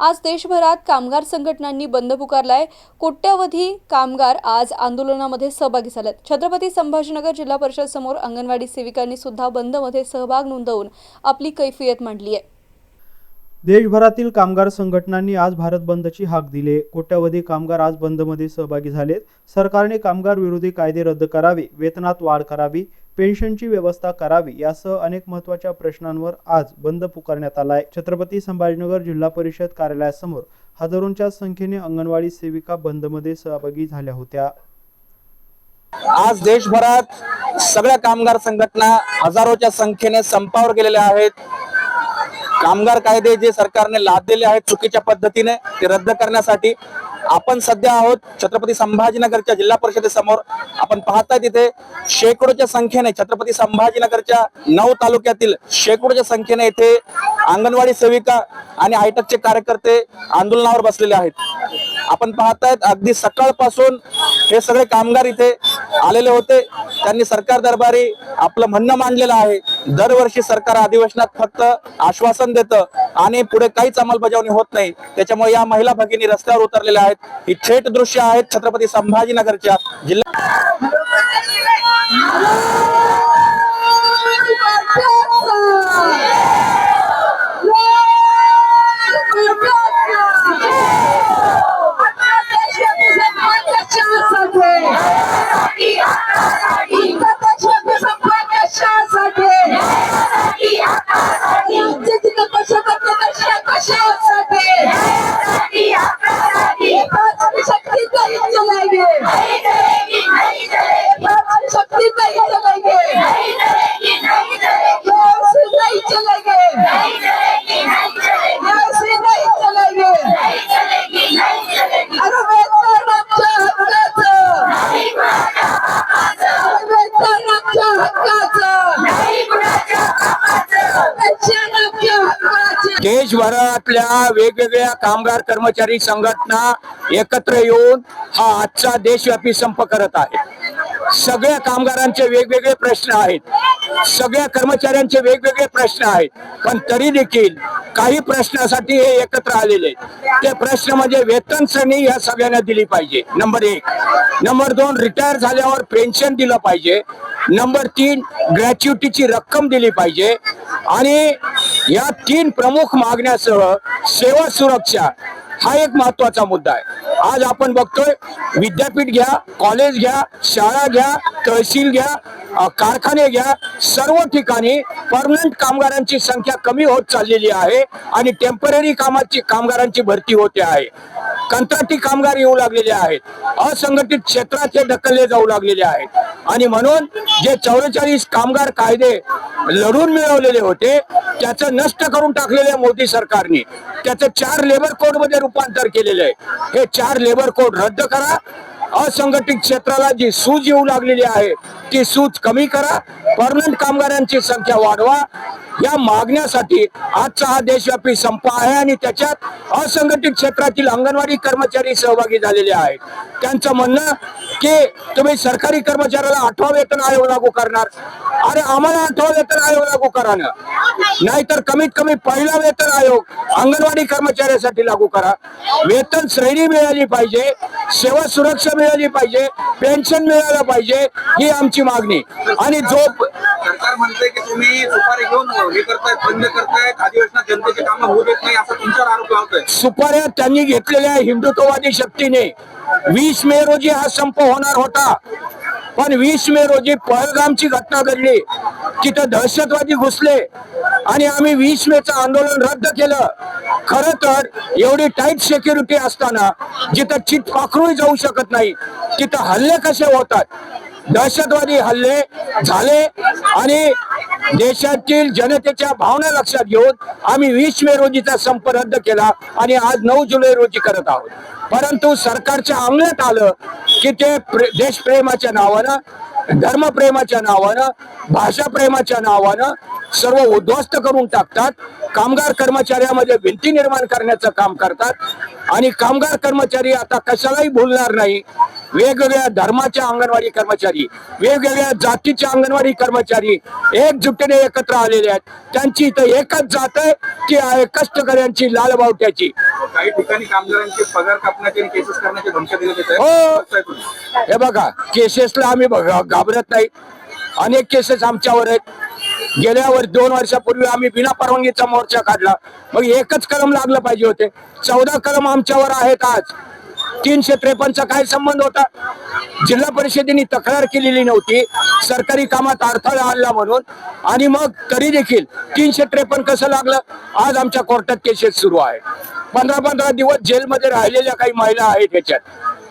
आज देशभरात कामगार संघटनांनी बंद पुकारलाय. कोट्यवधी कामगार आज आंदोलनामध्ये सहभागी झालेत. छत्रपती संभाजीनगर जिल्हा परिषद समोर अंगणवाडी सेविकांनी सुद्धा बंदमध्ये सहभाग नोंदवून आपली कैफियत मांडली आहे देशभरातील कामगार संघटनांनी आज भारत बंदची हाक दिली. कोट्यावधी कामगार आज बंदमध्ये सहभागी झालेत. सरकारने कामगार विरोधी कायदे रद्द करावे वेतनात वाढ करावी पेन्शनची व्यवस्था करावी यासह अनेक महत्त्वाच्या प्रश्नांवर आज बंद पुकारण्यात आलाय. छत्रपती संभाजीनगर जिल्हा परिषद कार्यालयासमोर हजारोंच्या संख्येने अंगणवाडी सेविका बंदमध्ये सहभागी झाल्या होत्या. आज देशभरात सगळ्या कामगार संघटना हजारोच्या संख्येने संपावर गेलेल्या आहेत. कामगार कायदे जे सरकारने लादलेले आहेत चुकीच्या पद्धतीने ते रद्द करण्यासाठी आपण सध्या आहोत. छत्रपती संभाजीनगरच्या जिल्हा परिषदेसमोर आपण पाहताय तिथे शेकडोच्या संख्येने छत्रपती संभाजीनगरच्या नऊ तालुक्यातील शेकडोच्या संख्येने इथे अंगणवाडी सेविका आणि आयटकचे कार्यकर्ते आंदोलनावर बसलेले आहेत. आपण पाहतायत अगदी सकाळपासून हे सगळे कामगार इथे आलेले होते. त्यांनी सरकार दरबारी आपलं म्हणणं मांडलेलं आहे. दरवर्षी सरकार अधिवेशनात फक्त आश्वासन देतं आणि पुढे काहीच अंमलबजावणी होत नाही. त्याच्यामुळे या महिला भगिनी रस्त्यावर उतरलेल्या आहेत. ही थेट दृश्य आहेत छत्रपती संभाजीनगरच्या जिल्हा शक्ति नहीं चलाएंगे शक्ति नहीं चलाएंगे ऐसे नहीं चलेंगे ऐसे नहीं चलेंगे अरे वेतन आमच्या हक्काचं वेतन आमच्या हक्काचं पेन्शन आमच्या हक्काचं देशभरातल्या वेगवेगळ्या कामगार कर्मचारी संघटना एकत्र येऊन हा आजचा देशव्यापी संप करत आहे. सगळ्या कामगारांचे वेगवेगळे प्रश्न आहेत. सगळ्या कर्मचाऱ्यांचे वेगवेगळे प्रश्न आहेत. पण तरी देखील काही प्रश्नासाठी हे एकत्र आलेले आहेत. ते प्रश्न म्हणजे वेतन श्रेणी ह्या सगळ्यांना दिली पाहिजे. नंबर एक. नंबर दोन रिटायर झाल्यावर पेन्शन दिलं पाहिजे. नंबर तीन ग्रॅच्युटीची रक्कम दिली पाहिजे. आणि या तीन प्रमुख मागण्यासह सेवा सुरक्षा हा एक महत्त्वाचा मुद्दा आहे. आज आपण बघतोय विद्यापीठ घ्या कॉलेज घ्या शाळा घ्या तहसील घ्या कारखाने घ्या सर्व ठिकाणी परमनंट कामगारांची संख्या कमी होत चाललेली आहे आणि टेंपररी कामाची कामगारांची भरती होते आहे. कंत्राटी कामगार येऊ लागलेले आहेत. असंघटित क्षेत्राचे ढकलले जाऊ लागलेले आहेत. आणि म्हणून जे चौवेचाळीस कामगार कायदे लढून मिळवलेले होते त्याचं नष्ट करून टाकलेले मोदी सरकारने. त्याचं चार लेबर कोडमध्ये रूपांतर केलेलं आहे. हे चार लेबर कोड रद्द करा. असंघटित क्षेत्राला जी सूज येऊ लागलेली आहे ती सूज कमी करा. परमनंट कामगारांची संख्या वाढवा. या मागण्यासाठी आजचा हा देशव्यापी संप आहे आणि त्याच्यात असंघटित क्षेत्रातील अंगणवाडी कर्मचारी सहभागी झालेले आहेत. त्यांचं म्हणणं की तुम्ही सरकारी कर्मचाऱ्याला आठवा वेतन आयोग लागू करणार. अरे आम्हाला आठवा वेतन आयोग लागू करा नाहीतर कमीत कमी पहिला वेतन आयोग अंगणवाडी कर्मचाऱ्यासाठी लागू करा. वेतन श्रेणी मिळाली पाहिजे सेवा सुरक्षा मिळाली पाहिजे पेन्शन मिळालं पाहिजे ही आमची मागणी. आणि जो सरकार म्हणते की तुम्ही सुपारी घेऊन हे करतायत बंद करतायत अधिवेशनात जनतेचे कामं होऊ देत नाही असा तुमच्यावर आरोप लावतोय. सुपाऱ्या त्यांनी घेतलेल्या हिंदुत्ववादी शक्तीने. वीस मे रोजी हा संप होणार होता. पण वीस मे रोजी पहलगामची घटना घडली. तिथं दहशतवादी घुसले. आणि आम्ही वीस मेचं आंदोलन रद्द केलं. खर तर एवढी टाईट सिक्युरिटी असताना जिथं चित पाखरूही जाऊ शकत नाही तिथं हल्ले कसे होतात? दहशतवादी हल्ले झाले आणि देशातील जनतेच्या भावना लक्षात घेऊन आम्ही वीस मे रोजीचा संप रद्द केला आणि आज नऊ जुलै रोजी करत आहोत. परंतु सरकारच्या अंमलात आलं की ते प्रे- देशप्रेमाच्या नावानं धर्मप्रेमाच्या नावानं भाषाप्रेमाच्या नावानं सर्व उद्ध्वस्त करून टाकतात. कामगार कर्मचाऱ्यामध्ये भिंती निर्माण करण्याचं काम करतात. आणि कामगार कर्मचारी आता कशालाही भूलणार नाही. वेगवेगळ्या धर्माच्या अंगणवाडी कर्मचारी वेगवेगळ्या जातीचे अंगणवाडी कर्मचारी एकजुटीने एकत्र आलेले आहेत. त्यांची इथं एकच जात आहे की आहे कष्टकऱ्यांची लालबावट्याची काही ठिकाणी कामगारांचे पगार कापण्याचे केसेस करण्याचे धमक्या दिल्या जात हो. हे बघा केसेसला आम्ही बघा घाबरत नाही. अनेक केसेस आमच्यावर आहेत. गेल्या वर दोन वर्षापूर्वी आम्ही बिना परवानगीचा मोर्चा काढला. मग एकच कलम लागलं पाहिजे होते. चौदा कलम आमच्यावर आहेत आज. तीनशे त्रेपन्नचा काय संबंध होता. जिल्हा परिषदेने तक्रार केलेली नव्हती. सरकारी कामात अडथळा आणला म्हणून. आणि मग तरी देखील तीनशे त्रेपन्न कसं लागलं? आज आमच्या कोर्टात केसेस सुरू आहे पंधरा पंधरा दिवस जेलमध्ये राहिलेल्या काही महिला आहेत त्याच्यात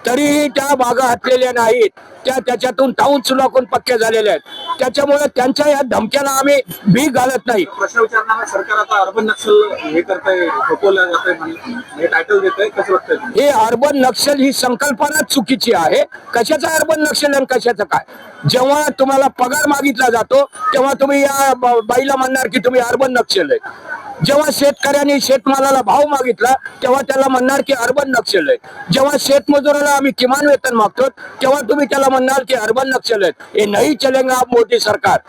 तरीही त्या बागा हटलेल्या नाहीत. त्या त्याच्यातून टाऊन चुलाकून पक्के झालेल्या आहेत. त्याच्यामुळे त्यांच्या या धमक्याला आम्ही भी घालत नाही. प्रश्न सरकार आता अर्बन नक्षल हे करतंय जातंय. हे टायटल कसं तुम्ही? हे अर्बन नक्षल ही संकल्पना चुकीची आहे. कशाचा अर्बन नक्षल आणि कशाचं काय? जेव्हा तुम्हाला पगार मागितला जातो तेव्हा तुम्ही या बाईला म्हणणार की तुम्ही अर्बन नक्षल आहे. जेव्हा शेतकऱ्यांनी शेतमालाला भाव मागितला तेव्हा त्याला म्हणणार की अर्बन नक्षल आहे. जेव्हा शेतमजुराला आम्ही किमान वेतन मागतो तेव्हा तुम्ही त्याला म्हणणार की अर्बन नक्षल आहेत. हे नाही चलेगा मोदी सरकार.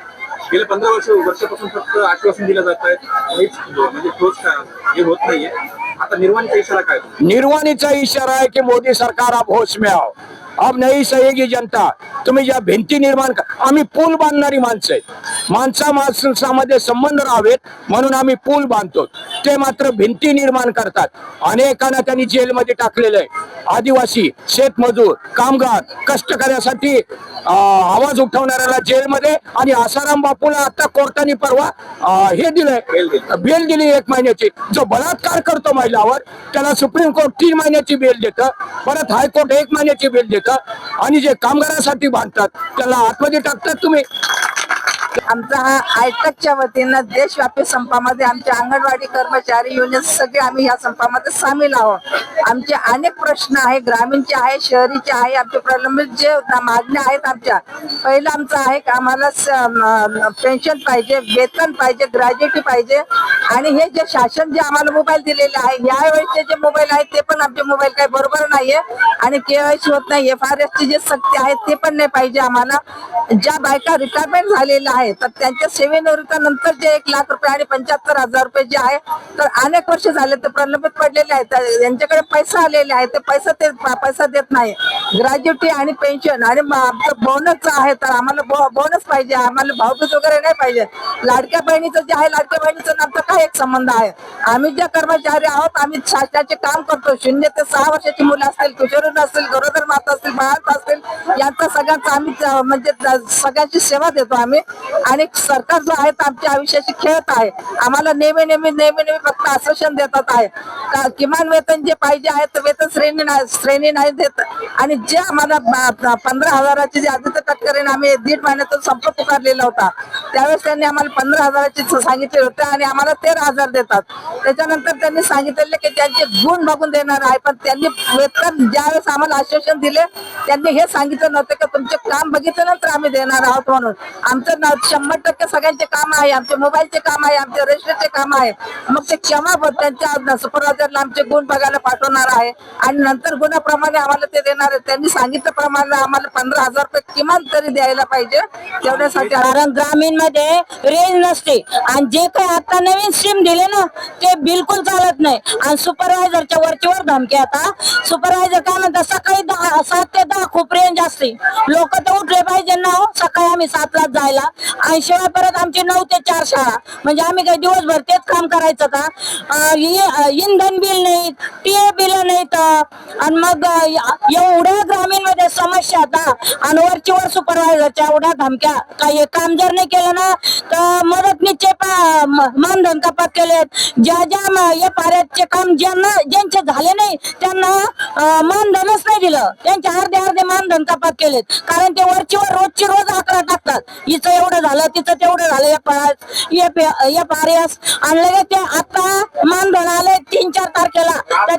गेल्या पंधरा वर्ष वर्षापासून फक्त आश्वासन दिलं जात आहे. म्हणजे ठोस हे होत नाहीये. आता निर्वाणीचा इशारा काय? निर्वाणीचा इशारा आहे की मोदी सरकार अब होश में आओ. अब नाही सहेगी जनता। तुम्ही ज्या भिंती निर्माण आम्ही पूल बांधणारी माणसं आहेत. माणसा माणसामध्ये संबंध राहावेत म्हणून आम्ही पूल बांधतो. ते मात्र भिंती निर्माण करतात. अनेकांना त्यांनी जेलमध्ये टाकलेलं आहे. आदिवासी शेतमजूर कामगार कष्टकऱ्यासाठी आवाज उठवणाऱ्याला जेलमध्ये आणि आसाराम बापूला आता कोर्टाने परवा हे दिलंय. बेल दिली. बेल दिली एक महिन्याची. जो बलात्कार करतो महिलावर त्याला सुप्रीम कोर्ट तीन महिन्याची बेल देतं. परत हायकोर्ट एक महिन्याची बेल देतं. आणि जे कामगारांसाठी बांधतात त्याला आतमध्ये टाकतात तुम्ही. आमचा हा आयटकच्या वतीनं देशव्यापी संपामध्ये आमच्या अंगणवाडी कर्मचारी युनियन सगळे आम्ही या संपामध्ये सामील आहोत. आमचे अनेक प्रश्न आहे ग्रामीणचे आहे शहरीचे आहे आमचे प्रलंबित जे मागण्या आहेत आमच्या पहिलं आमचं आहे की आम्हाला पेन्शन पाहिजे वेतन पाहिजे ग्रॅज्युएटी पाहिजे आणि हे जे शासन जे आम्हाला मोबाईल दिलेले आहे यावेळेचे जे मोबाईल आहेत ते पण आमचे मोबाईल काही बरोबर नाहीये आणि केवायसी होत नाही एफ आर एस ची जे सक्ती आहे ते पण नाही पाहिजे आम्हाला. ज्या बायका रिटायरमेंट झालेल्या आहेत तर त्यांच्या सेवेनिवृत्तानंतर जे एक लाख रुपये आणि पंच्याहत्तर हजार रुपये जे आहे तर अनेक वर्ष झाले ते प्रलंबित पडलेले आहेत. यांच्याकडे पैसा आलेले आहे ते पैसा ते पैसा देत नाही. ग्रॅज्युटी आणि पेन्शन आणि आमचं बोनस आहे तर आम्हाला बोनस पाहिजे आम्हाला भाऊबीज वगैरे नाही पाहिजे. लाडक्या बहिणीचं जे आहे लाडक्या बहिणीचं आमचा काय एक संबंध आहे? आम्ही ज्या कर्मचारी आहोत आम्ही शासनाचे काम करतो. शून्य ते सहा वर्षाची मुलं असतील किशोरी असतील गरोदर माता असतील बाळांत असतील यांचा सगळ्यांचा आम्ही म्हणजे सगळ्यांची सेवा देतो आम्ही. आणि सरकार जो आहे आमच्या आयुष्याशी खेळत आहे. आम्हाला नेहमी नेहमी नेहमी नेहमी फक्त आश्वासन देतात आहे. का किमान वेतन जे पाहिजे आहे ते वेतन श्रेणी नाही श्रेणी नाही देत. आणि जे आम्हाला पंधरा हजाराची जे आदित्य तटकरेने आम्ही दीड महिन्यातून संप पुकारलेला होता त्यावेळेस त्यांनी आम्हाला पंधरा हजाराची सांगितले होते आणि आम्हाला तेरा हजार देतात. त्याच्यानंतर त्यांनी सांगितलेले की त्यांचे गुण बघून देणार आहे पण त्यांनी वेतन ज्यावेळेस आम्हाला आश्वासन दिले त्यांनी हे सांगितलं नव्हतं की तुमचे काम बघितल्यानंतर आम्ही देणार आहोत म्हणून. आमचं ना- शंभर टक्के सगळ्यांचे काम आहे आमचे मोबाईलचे काम आहे आमचे रजिस्टरचे काम आहे. मग ते केव्हा त्यांच्या सुपरवायझरला आमचे गुण बघायला पाठवणार आहे. आणि नंतर गुन्ह्याप्रमाणे आम्हाला ते देणार आहे त्यांनी सांगितल्याप्रमाणे आम्हाला पंधरा हजार रुपये किमान तरी द्यायला पाहिजे. तेवढ्यासाठी कारण ग्रामीणमध्ये रेंज नसते. आणि जे काही आता नवीन स्कीम दिले ना ते बिलकुल चालत नाही. आणि सुपरवायझरच्या वरचीवर धमकी आता. सुपरवायझर काय म्हणतात सकाळी दहा सात ते दहा खूप रेंज असते. लोक तर उठले पाहिजे ना हो, सकाळी आम्ही सातलाच जायला. आणि शिवाय परत आमची नऊ ते चार शाळा. म्हणजे आम्ही काही दिवसभर तेच काम करायचं का? इंधन बिल नाही इंधन बिल दिलं नाही तर. आणि मग एवढ्या ग्रामीणमध्ये समस्या आता. आणि वरची वर सुपरवायझरच्या एवढ्या धमक्या. काही काम जर नाही केलं ना तर मदतनीचे पा- मानधन कपात केलेत. ज्या ज्या या पाऱ्याचे काम ज्यांना ज्यांचे झाले नाही त्यांना मानधनच नाही दिलं. त्यांचे अर्धे अर्धे मानधन कपात केलेत. कारण ते वरची वर रोजची रोज आकडा टाकतात. हिचं एवढं झालं तिचं तेवढं झालं या पाऱ्यात या पाऱ्यास. आणि लगेच ते आता मानधन आले तीन चार तारखेला.